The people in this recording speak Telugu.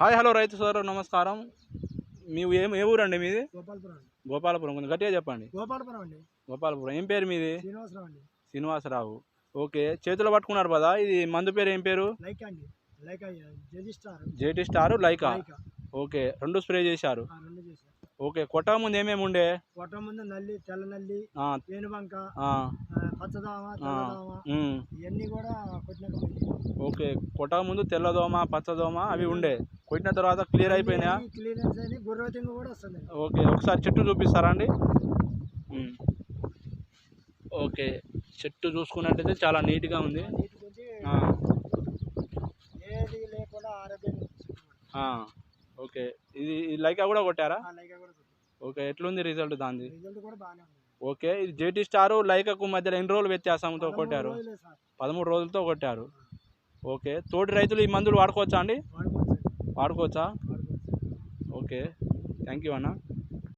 హాయ్ హలో రైతు సోదరు నమస్కారం. మీ ఏ ఏ ఊరండి మీది? గోపాలపురం. కొంచెం గట్టిగా చెప్పండి. గోపాలపురం అండి. గోపాలపురం. ఏం పేరు మీది? శ్రీనివాసరావు అండి. శ్రీనివాసరావు. ఓకే చేతిలో పట్టుకున్నారు కదా ఇది మందు పేరు ఏం పేరు? లైక్ అండి. J T star. Lyca. Okay రెండు స్ప్రే చేశారు. ఓకే కొట్ట ముందు ఏమేమి ఉండే? కొట్ట ముందు నల్లి తెల్ల నల్లి పేనుబంక పచ్చదామ తెల్లదామ ఇవన్నీ కూడా కొట్టినాక. ఓకే కొట్ట ముందు తెల్లదోమ పచ్చదోమ అవి ఉండే. కొట్టిన తర్వాత క్లియర్ అయిపోయినాయా? గుర్రవతింగ్ కూడా వస్తుంది. ఓకే ఒకసారి చెట్టు చూపిస్తారా అండి. ఓకే చెట్టు చూసుకున్నట్టయితే చాలా నీట్గా ఉంది. ఏది లేకుండా ఆరోగ్యంగా ఓకే. ఇది లైకా కూడా కొట్టారా. ఓకే ఎట్లుంది రిజల్ట్ దాంది ఉంది. ఓకే ఇది జేటీ స్టారు లైకాకు మధ్యలో ఎన్ని రోజులు వ్యత్యాసంతో కొట్టారు? పదమూడు రోజులతో కొట్టారు. ఓకే తోటి రైతులు ఈ మందులు వాడుకోవచ్చా అండి? వాడుకోవచ్చు ఓకే థ్యాంక్ యూ అన్న.